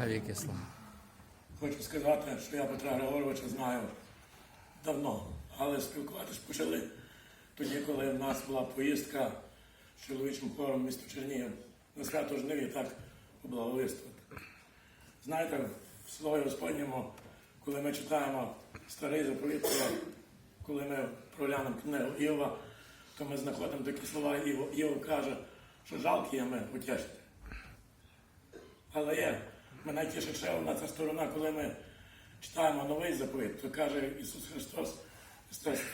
Навіки слава. Хочу сказати, що я Петра Григоровича знаю давно, але спілкуватися почали тоді, коли в нас була поїздка з чоловічим хором місто Чернігів на свято Жниві так поблаговістувати. Знаєте, в Слові Господньому, коли ми читаємо старий заповіт, коли ми проглянемо книгу Іова, то ми знаходимо такі слова Іова. Іов каже, що жалкі є ми утішити. Але є, мене тішить ще одна ця сторона, коли ми читаємо новий заповіт, то каже Ісус Христос,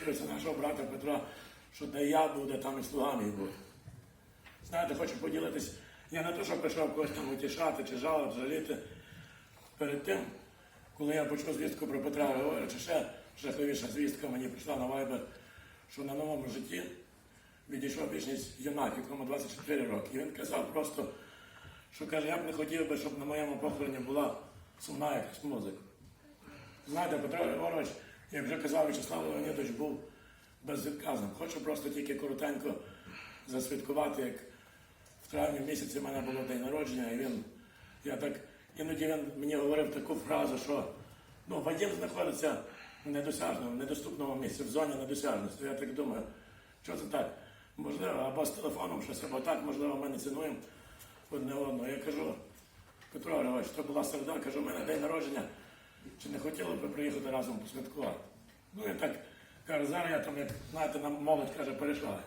Христос нашого брата Петра, що де я буду, там і слуга мій буде. Знаєте, хочу поділитись, я не те, що прийшов когось там утішати чи жалити, жаліти. Перед тим, коли я почув звістку про Петра Григоровича, ще жахливіша звістка мені прийшла на вайбер, що на новому житті відійшов більшість юнак, якому 24 роки. І він казав просто, що каже, я б не хотів би, щоб на моєму похороні була сумна якась музика. Знаєте, Петро Григорович, як вже казав Вячеслав Леонідович, був безвідказним. Хочу просто тільки коротенько засвідкувати, як в травні місяці в мене було день народження, і він, я так, іноді він мені говорив таку фразу, що ну, Вадим знаходиться в недосяжному, в недоступному місці, в зоні недосяжності. Я так думаю, що це так? Можливо, або з телефоном щось, або так, можливо, ми не цінуємо одне одного. Я кажу, Петро Григорович, то була середа, кажу, у мене день народження. Чи не хотіли б приїхати разом посвяткувати? Ну і так каже, зараз я там, як знаєте, нам молодь каже, перейшла.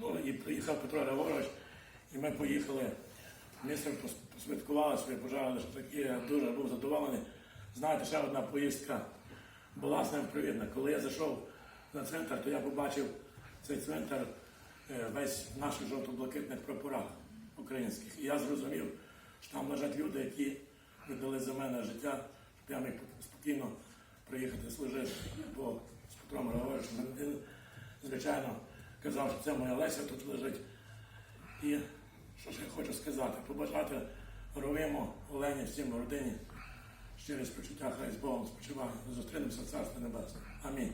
Ну і приїхав Петро Григорович, і ми поїхали. Місце пос- посвяткували собі, пожарили, що такі, я дуже був задоволений. Знаєте, ще одна поїздка була з ним привітна. Коли я зайшов на центр, то я побачив цей центр е, весь в наших жовто-блакитних прапорах українських. І я зрозумів, що там лежать люди, які віддали за мене життя, щоб я міг спокійно приїхати служити по з Петром Григоровичем. Він, звичайно, казав, що це моя Леся тут лежить. І що ж я хочу сказати? Побажати Ровимо, Олені, всім родині. Щире спочуття, хай з Богом спочиває. Зустрінемося в Царстві Небесне. Амінь.